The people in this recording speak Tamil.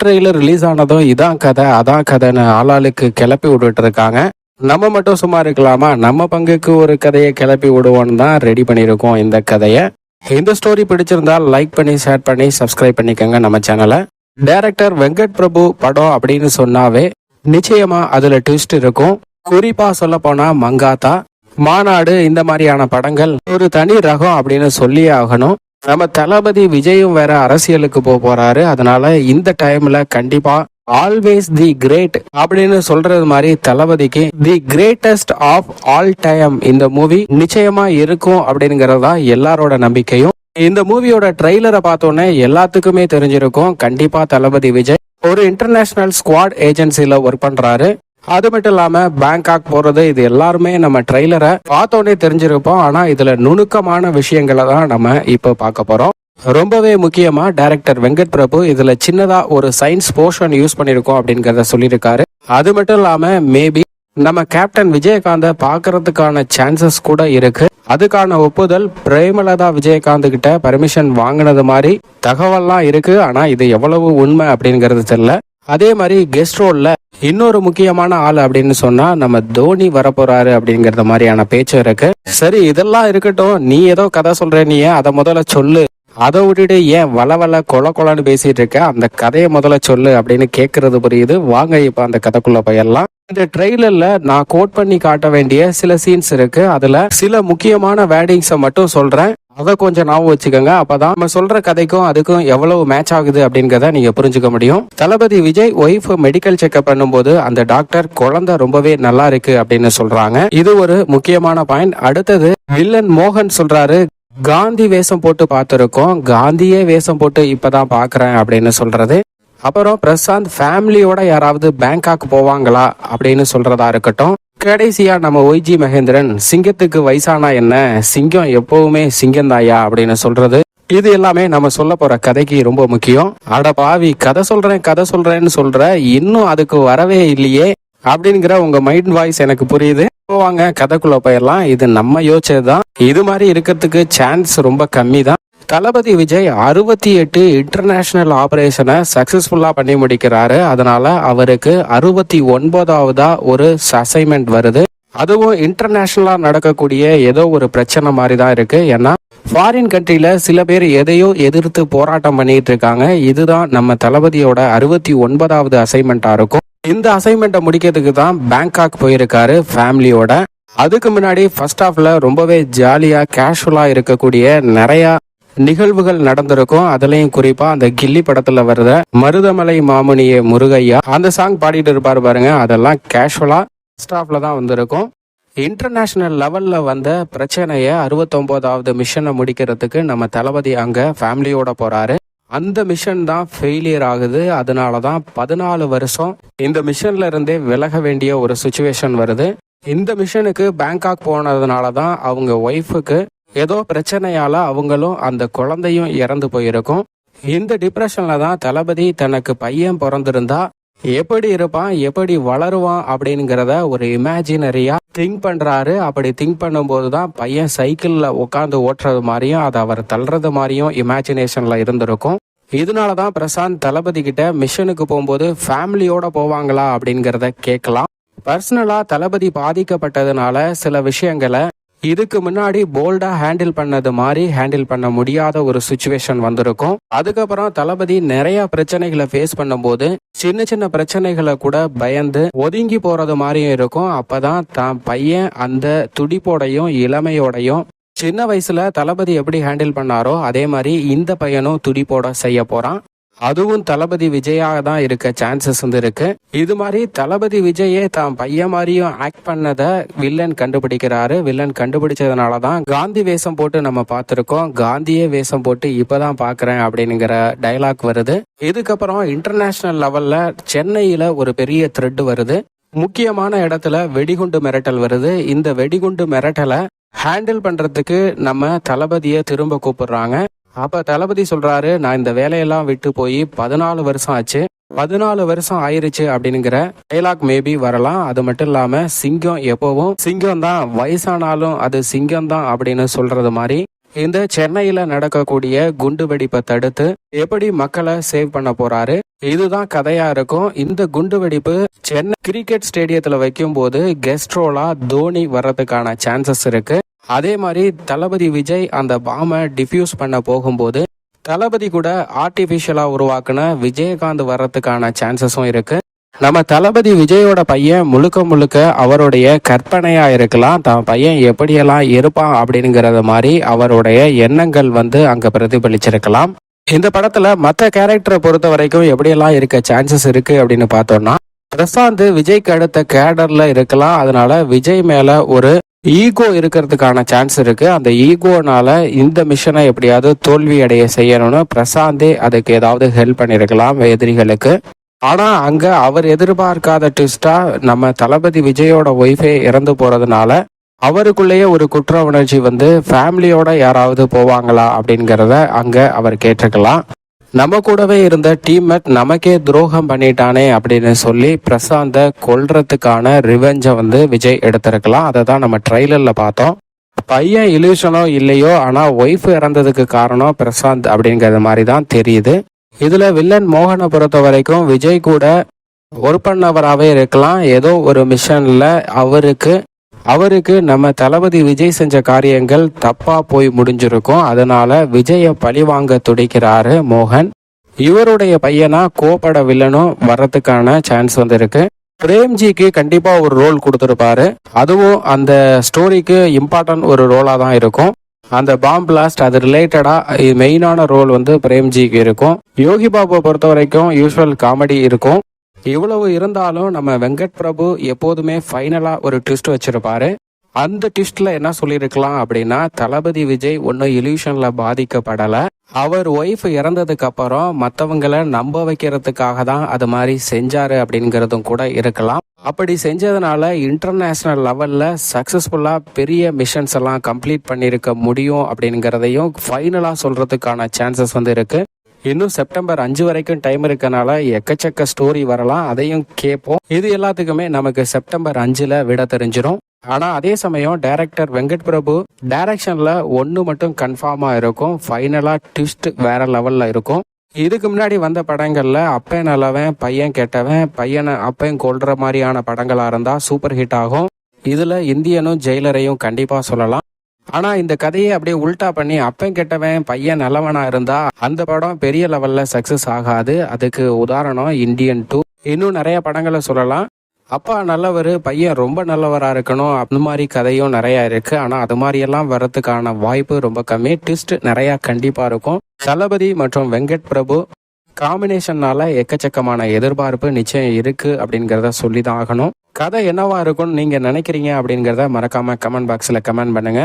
ட்ரெய்லர் ரிலீஸ் ஆனதும் இதான் கதை அதான் கதைன்னு ஆளாளுக்கு கிளப்பி விட்டுட்டு இருக்காங்க. நம்ம மட்டும் சும்மா இருக்கலாமா? நம்ம பங்குக்கு ஒரு கதையை கிளப்பி விடுவோன்னு தான் ரெடி பண்ணியிருக்கோம் இந்த கதையை. இந்த ஸ்டோரி பிடிச்சிருந்தா லைக் பண்ணி ஷேர் பண்ணி சப்ஸ்கிரைப் பண்ணிக்கோங்க நம்ம சேனலை டைரக்டர் வெங்கட் பிரபு படம் அப்படின்னு சொன்னாவே நிச்சயமா அதுல ட்விஸ்ட் இருக்கும். குறிப்பா சொல்ல போனா மங்காத்தா மாநாடு இந்த மாதிரியான படங்கள் ஒரு தனி ரகம் அப்படின்னு சொல்லியே ஆகணும். நம்ம தளபதி விஜயும் வேற அரசியலுக்கு போக போறாரு. அதனால இந்த டைம்ல கண்டிப்பா ஆல்வேஸ் தி கிரேட் அப்படின்னு சொல்றது மாதிரி தளபதிக்கு the greatest of all time இந்த மூவி நிச்சயமா இருக்கும் அப்படிங்கிறது தான் எல்லாரோட நம்பிக்கையும். இந்த மூவியோட ட்ரெய்லரை பார்த்தோன்னே எல்லாத்துக்குமே தெரிஞ்சிருக்கும். கண்டிப்பா தளபதி விஜய் ஒரு இன்டர்நேஷனல் ஸ்குவாட் ஏஜென்சில ஒர்க் பண்றாரு. அது மட்டும் இல்லாம பேங்காக் போறது இது எல்லாருமே நம்ம ட்ரெய்லரை பார்த்தோன்னே தெரிஞ்சிருப்போம். ஆனா இதுல நுணுக்கமான விஷயங்களை தான் நம்ம இப்போ பார்க்க போறோம். ரொம்பவே முக்கியமா டைரக்டர் வெங்கட் பிரபு இதுல சின்னதா ஒரு சயின்ஸ் போர்ஷன் யூஸ் பண்ணிருக்கோம் அப்படிங்கறத சொல்லியிருக்காரு. அது மட்டும் இல்லாம மேபி நம்ம கேப்டன் விஜயகாந்த பாக்குறதுக்கான சான்சஸ் கூட இருக்கு. அதுக்கான ஒப்புதல் பிரேமலதா விஜயகாந்த் கிட்ட பர்மிஷன் வாங்கினது மாதிரி தகவல்லாம் இருக்கு. ஆனா இது எவ்வளவு உண்மை அப்படிங்கறது தெரியல. அதே மாதிரி கெஸ்ட் ரோல்ல இன்னொரு முக்கியமான ஆள் அப்படின்னு சொன்னா நம்ம தோனி வரப்போறாரு அப்படிங்கறத மாதிரியான பேச்சு இருக்கு. சரி இதெல்லாம் இருக்கட்டும். நீ ஏதோ கதை சொல்ற நீ அதை முதல்ல சொல்லு. அதை விட்டுட்டு ஏன் வள வள கொல கொலன்னு பேசிட்டு இருக்க? அந்த கதையை முதல்ல சொல்லு அப்படின்னு கேட்கறது புரியுது. வாங்க இப்ப அந்த கதைக்குள்ள போயிடலாம். இந்த ட்ரெய்லர்ல நான் கோட் பண்ணி காட்ட வேண்டிய சில சீன்ஸ் இருக்கு. அதுல சில முக்கியமான வேர்டிங்ஸை மட்டும் சொல்றேன். அதை கொஞ்சம் ஞாபகம் வச்சுக்கோங்க. அப்பதான் நம்ம சொல்ற கதைக்கும் அதுக்கும் எவ்வளவு மேட்ச் ஆகுது அப்படிங்கறத நீங்க புரிஞ்சுக்க முடியும். Thalapathy Vijay wife medical checkup பண்ணும்போது அந்த டாக்டர் குழந்தை ரொம்பவே நல்லா இருக்கு அப்படின்னு சொல்றாங்க. இது ஒரு முக்கியமான பாயிண்ட் அடுத்தது வில்லன் மோகன் சொல்றாரு காந்தி வேஷம் போட்டு பார்த்துருக்கோம். காந்தியே வேஷம் போட்டு இப்பதான் பாக்குறேன் அப்படின்னு சொல்றது. அப்புறம் பிரசாந்த் ஃபேமிலியோட யாராவது பேங்காக் போவாங்களா அப்படின்னு சொல்றதா இருக்கட்டும். கடைசியா நம்ம ஒய்ஜி மகேந்திரன் சிங்கத்துக்கு வயசானா என்ன? சிங்கம் எப்பவுமே சிங்கந்தாயா? அப்படின்னு சொல்றது. இது எல்லாமே நம்ம சொல்ல போற கதைக்கு ரொம்ப முக்கியம். அட பாவி கதை சொல்றேன் கதை சொல்றேன்னு சொல்ற இன்னும் அதுக்கு வரவே இல்லையே அப்படிங்கிற உங்க மைண்ட் வாய்ஸ் எனக்கு புரியுது. போவாங்க கதைக்குள்ள போயிடலாம். இது நம்ம யோசிச்சதுதான். இது மாதிரி இருக்கிறதுக்கு சான்ஸ் ரொம்ப கம்மி தான் தளபதி விஜய் அறுபத்தி எட்டு இன்டர்நேஷனல் ஆபரேஷனை சக்சஸ்ஃபுல்லாக பண்ணி முடிக்கிறாரு. அதனால அவருக்கு அறுபத்தி ஒன்பதாவதா ஒரு அசைன்மெண்ட் வருது. அதுவும் இன்டர்நேஷனலாக நடக்கக்கூடிய ஏதோ ஒரு பிரச்சனை மாதிரி தான் இருக்கு. ஏன்னா ஃபாரின் கண்ட்ரியில் சில பேர் எதையோ எதிர்த்து போராட்டம் பண்ணிட்டு இருக்காங்க. இதுதான் நம்ம தளபதியோட அறுபத்தி ஒன்பதாவது அசைன்மெண்ட்டாக இருக்கும். இந்த அசைன்மெண்ட்டை முடிக்கிறதுக்கு தான் பேங்காக் போயிருக்காரு ஃபேமிலியோட அதுக்கு முன்னாடி ஃபர்ஸ்ட் ஆஃப்ல ரொம்பவே ஜாலியாக கேஷுவலாக இருக்கக்கூடிய நிறையா நிகழ்வுகள் நடந்திருக்கும். அதுலயும் குறிப்பா அந்த கில்லி படத்துல வர்ற மருதமலை மாமுனிய முருகையா அந்த சாங் பாடிட்டு இருப்பாரு பாருங்க. அதெல்லாம் கேஷுவலா ஸ்டாஃப்ல தான் வந்திருக்கும். இன்டர்நேஷனல் லெவல்ல வந்த பிரச்சனையை அறுபத்தொன்பதாவது மிஷனை முடிக்கிறதுக்கு நம்ம தளபதி அங்க ஃபேமிலியோட போறாரு. அந்த மிஷன் தான் ஃபெயிலியர் ஆகுது. அதனால தான் பதினாலு வருஷம் இந்த மிஷன்ல இருந்தே விலக வேண்டிய ஒரு சுச்சுவேஷன் வருது. இந்த மிஷனுக்கு பேங்காக் போனதுனால தான் அவங்க ஒய்ஃபுக்கு ஏதோ பிரச்சனையால அவங்களும் அந்த குழந்தையும் இறந்து போயிருக்கும். இந்த டிப்ரெஷன்ல தான் தளபதி தனக்கு பையன் பிறந்திருந்தா எப்படி இருப்பான் எப்படி வளருவான் அப்படிங்கிறத ஒரு இமேஜினரியா திங்க் பண்றாரு. அப்படி திங்க் பண்ணும்போது தான் பையன் சைக்கிள்ல உட்காந்து ஓட்டுறது மாதிரியும் அதை அவர் தள்ளுறது மாதிரியும் இமேஜினேஷன்ல இருந்திருக்கும். இதனால தான் பிரசாந்த் தளபதி கிட்ட மிஷனுக்கு போகும்போது ஃபேமிலியோட போவாங்களா அப்படிங்கிறத கேட்கலாம். பர்சனலா தளபதி பாதிக்கப்பட்டதுனால சில விஷயங்களை இதுக்கு முன்னாடி போல்டா ஹேண்டில் பண்ணது மாதிரி ஹேண்டில் பண்ண முடியாத ஒரு சுச்சுவேஷன் வந்திருக்கும். அதுக்கப்புறம் தளபதி நிறைய பிரச்சனைகளை ஃபேஸ் பண்ணும்போது சின்ன சின்ன பிரச்சனைகளை கூட பயந்து ஒதுங்கி போறது மாதிரியும் இருக்கும். அப்பதான் தான் பையன் அந்த துடிப்போடையும் இளமையோடையும் சின்ன வயசுல தளபதி எப்படி ஹேண்டில் பண்ணாரோ அதே மாதிரி இந்த பையனும் துடிப்போட செய்ய போறான். அதுவும் தளபதி விஜயாக தான் இருக்க சான்சஸ் வந்து இருக்கு. இது மாதிரி தளபதி விஜயே தான் பையன் மாதிரியும் ஆக்ட் பண்ணத வில்லன் கண்டுபிடிக்கிறாரு. வில்லன் கண்டுபிடிச்சதுனால தான் காந்தி வேஷம் போட்டு நம்ம பார்த்துருக்கோம். காந்தியே வேஷம் போட்டு இப்பதான் பாக்குறேன் அப்படிங்கிற டைலாக் வருது. இதுக்கப்புறம் இன்டர்நேஷனல் லெவல்ல சென்னையில ஒரு பெரிய த்ரெட் வருது. முக்கியமான இடத்துல வெடிகுண்டு மிரட்டல் வருது. இந்த வெடிகுண்டு மிரட்டலை ஹேண்டில் பண்றதுக்கு நம்ம தளபதியை திரும்ப கூப்பிடுறாங்க. அப்போ தளபதி சொல்கிறாரு நான் இந்த வேலையெல்லாம் விட்டு போய் பதினாலு வருஷம் ஆச்சு. பதினாலு வருஷம் ஆயிருச்சு அப்படிங்கிற டைலாக் மேபி வரலாம். அது மட்டும் இல்லாம சிங்கம் எப்பவும் சிங்கம் தான் வயசானாலும் அது சிங்கம் தான் அப்படின்னு சொல்றது மாதிரி இந்த சென்னையில நடக்கக்கூடிய குண்டு வெடிப்பை தடுத்து எப்படி மக்களை சேவ் பண்ண போறாரு? இதுதான் கதையா இருக்கும். இந்த குண்டு வெடிப்பு சென்னை கிரிக்கெட் ஸ்டேடியத்துல வைக்கும் போது கெஸ்ட்ரோலா தோனி வர்றதுக்கான சான்சஸ் இருக்கு. அதே மாதிரி தளபதி விஜய் அந்த பாமை டிஃப்யூஸ் பண்ண போகும்போது தளபதி கூட ஆர்டிஃபிஷியலாக உருவாக்குன விஜயகாந்த் வர்றதுக்கான சான்சஸும் இருக்கு. நம்ம தளபதி விஜயோட பையன் முழுக்க முழுக்க அவருடைய கற்பனையா இருக்கலாம். தன் பையன் எப்படியெல்லாம் இருப்பான் அப்படிங்கிறத மாதிரி அவருடைய எண்ணங்கள் வந்து அங்க பிரதிபலிச்சிருக்கலாம். இந்த படத்துல மற்ற கேரக்டரை பொறுத்த வரைக்கும் எப்படியெல்லாம் இருக்க சான்சஸ் இருக்கு அப்படின்னு பார்த்தோம்னா பிரசாந்த் விஜய்க்கு அடுத்த கேடர்ல இருக்கலாம். அதனால விஜய் மேல ஒரு ஈகோ இருக்கிறதுக்கான சான்ஸ் இருக்கு. அந்த ஈகோனால இந்த மிஷனை எப்படியாவது தோல்வி அடைய செய்யணும்னு பிரசாந்தே அதுக்கு ஏதாவது ஹெல்ப் பண்ணிருக்கலாம் எதிரிகளுக்கு. ஆனா அங்க அவர் எதிர்பார்க்காத ட்விஸ்டா நம்ம தளபதி விஜயோட ஒய்ஃபே இறந்து போறதுனால அவருக்குள்ளேயே ஒரு குற்ற உணர்ச்சி வந்து ஃபேமிலியோட யாராவது போவாங்களா அப்படிங்கிறத அங்க அவர் கேட்டிருக்கலாம். நம்ம கூடவே இருந்த டீம்மேட் நமக்கே துரோகம் பண்ணிட்டானே அப்படின்னு சொல்லி பிரசாந்த கொல்றதுக்கான ரிவெஞ்சை வந்து விஜய் எடுத்திருக்கலாம். அதை தான் நம்ம ட்ரெய்லரில் பார்த்தோம். பையன் இலூஷனோ இல்லையோ ஆனா ஒய்ஃப் இறந்ததுக்கு காரணம் பிரசாந்த் அப்படிங்கிறது மாதிரி தான் தெரியுது. இதுல வில்லன் மோகனை பொறுத்த வரைக்கும் விஜய் கூட ஒர்க் பண்ணவராகவே இருக்கலாம். ஏதோ ஒரு மிஷன்ல அவருக்கு அவருக்கு நம்ம தளபதி விஜய் செஞ்ச காரியங்கள் தப்பா போய் முடிஞ்சிருக்கும். அதனால விஜய பழிவாங்க துடிக்கிறாரு மோகன். இவருடைய பையனா கோபட வில்லனும் வர்றதுக்கான சான்ஸ் வந்து இருக்கு பிரேம்ஜிக்கு கண்டிப்பா ஒரு ரோல் கொடுத்துருப்பாரு. அதுவும் அந்த ஸ்டோரிக்கு இம்பார்ட்டன்ட் ஒரு ரோலா தான் இருக்கும். அந்த பாம் பிளாஸ்ட் அது ரிலேட்டடா மெயினான ரோல் வந்து பிரேம்ஜிக்கு இருக்கும். யோகி பாபுவை பொறுத்த வரைக்கும் யூஸ்வல் காமெடி இருக்கும். இவ்வளவு இருந்தாலும் நம்ம வெங்கட் பிரபு எப்போதுமே ஃபைனலா ஒரு ட்விஸ்ட் வச்சிருப்பாரு. அந்த ட்விஸ்ட்ல என்ன சொல்லியிருக்கலாம் அப்படின்னா தளபதி விஜய் ஒன்னும் இல்யூஷன்ல பாதிக்கப்படல. அவர் ஒய்ஃப் இறந்ததுக்கு அப்புறம் மற்றவங்களை நம்ப வைக்கிறதுக்காக தான் அது மாதிரி செஞ்சாரு அப்படிங்கிறதும் கூட இருக்கலாம். அப்படி செஞ்சதுனால இன்டர்நேஷனல் லெவல்ல சக்சஸ்ஃபுல்லா பெரிய மிஷன்ஸ் எல்லாம் கம்ப்ளீட் பண்ணியிருக்க முடியும் அப்படிங்கிறதையும் ஃபைனலா சொல்றதுக்கான சான்சஸ் வந்து இருக்கு. இன்னும் செப்டம்பர் அஞ்சு வரைக்கும் டைம் இருக்கனால எக்கச்சக்க ஸ்டோரி வரலாம். அதையும் கேட்போம் இது எல்லாத்துக்குமே நமக்கு செப்டம்பர் அஞ்சுல விட தெரிஞ்சிரும். ஆனா அதே சமயம் டைரக்டர் வெங்கட் பிரபு டைரக்ஷன்ல ஒன்னு மட்டும் கன்ஃபார்மா இருக்கும். ஃபைனலா ட்விஸ்ட் வேற லெவல்ல இருக்கும். இதுக்கு முன்னாடி வந்த படங்கள்ல அப்பன் நல்லவன் பையன் கெட்டவன் பையனை அப்பையும் கொள்கிற மாதிரியான படங்களா இருந்தா சூப்பர் ஹிட் ஆகும். இதுல இந்தியனும் ஜெயிலரையும் கண்டிப்பா சொல்லலாம். ஆனா இந்த கதையை அப்படியே உல்டா பண்ணி அப்பன் கெட்டவன் பையன் நல்லவனா இருந்தா அந்த படம் பெரிய லெவல்ல சக்சஸ் ஆகாது. அதுக்கு உதாரணம் இந்தியன் டூ இன்னும் நிறைய படங்களை சொல்லலாம். அப்பா நல்லவர் பையன் ரொம்ப நல்லவரா இருக்கணும். அந்த மாதிரி கதையும் நிறைய இருக்கு. ஆனா அது மாதிரி எல்லாம் வர்றதுக்கான வாய்ப்பு ரொம்ப கம்மி. ட்விஸ்ட் நிறைய கண்டிப்பா இருக்கும். தளபதி மற்றும் வெங்கட் பிரபு காம்பினேஷன்னால எக்கச்சக்கமான எதிர்பார்ப்பு நிச்சயம் இருக்கு அப்படிங்கிறத சொல்லி தான் ஆகணும். கதை என்னவா இருக்கும்னு நீங்க நினைக்கிறீங்க அப்படிங்கிறத மறக்காம கமெண்ட் பாக்ஸ்ல கமெண்ட் பண்ணுங்க.